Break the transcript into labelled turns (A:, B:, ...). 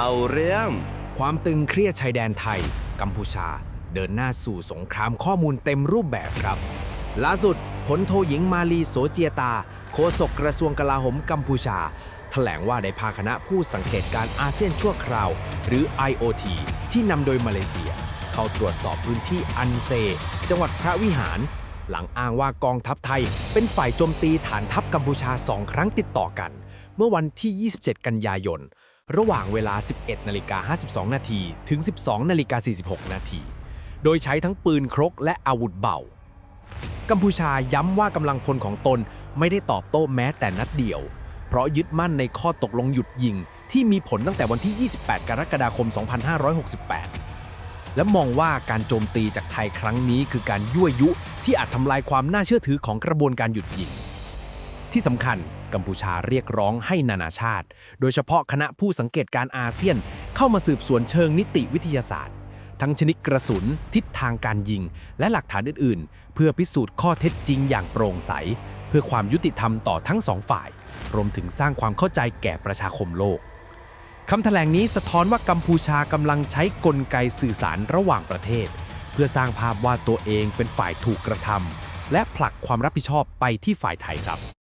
A: เอาเรื่อง
B: ความตึงเครียดชายแดนไทย กัมพูชา เดินหน้าสู่สงครามข้อมูลเต็มรูปแบบครับ ล่าสุดพลโทหญิงมาลีโสเจียตา โฆษกกระทรวงกลาโหมกัมพูชา แถลงว่าได้พาคณะผู้สังเกตการอาเซียนชั่วคราว หรือ IOT ที่นำโดยมาเลเซีย เข้าตรวจสอบพื้นที่อันเซ จังหวัดพระวิหาร หลังอ้างว่ากองทัพไทย เป็นฝ่ายโจมตีฐานทัพกัมพูชาสองครั้งติดต่อกัน เมื่อวันที่ 27 กันยายน ระหว่างเวลา 11นาฬิกา52 นาทีถึง 12นาฬิกา46 นาที โดยใช้ทั้งปืนครกและอาวุธเบา กัมพูชาย้ำว่ากำลังพลของตนไม่ได้ตอบโต้แม้แต่นัดเดียว เพราะยึดมั่นในข้อตกลงหยุดยิง ที่มีผลตั้งแต่วันที่ 28 กรกฎาคม 2568 และมองว่าการโจมตีจากไทยครั้งนี้คือการยั่วยุที่อาจทำลายความน่าเชื่อถือของกระบวนการหยุดยิง ที่สำคัญ กัมพูชาเรียกร้องให้นานาชาติ โดยเฉพาะคณะผู้สังเกตการอาเซียนเข้ามาสืบสวนเชิงนิติวิทยาศาสตร์ ทั้งชนิดกระสุน ทิศทางการยิง และหลักฐานอื่น ๆ เพื่อพิสูจน์ข้อเท็จจริงอย่างโปร่งใส เพื่อความยุติธรรมต่อทั้งสองฝ่าย รวมถึงสร้างความเข้าใจแก่ประชาคมโลกคำแถลงนี้สะท้อนว่ากัมพูชากำลังใช้กลไกสื่อสารระหว่างประเทศ เพื่อสร้างภาพว่าตัวเองเป็นฝ่ายถูกกระทำและผลักความรับผิดชอบไปที่ฝ่ายไทยครับ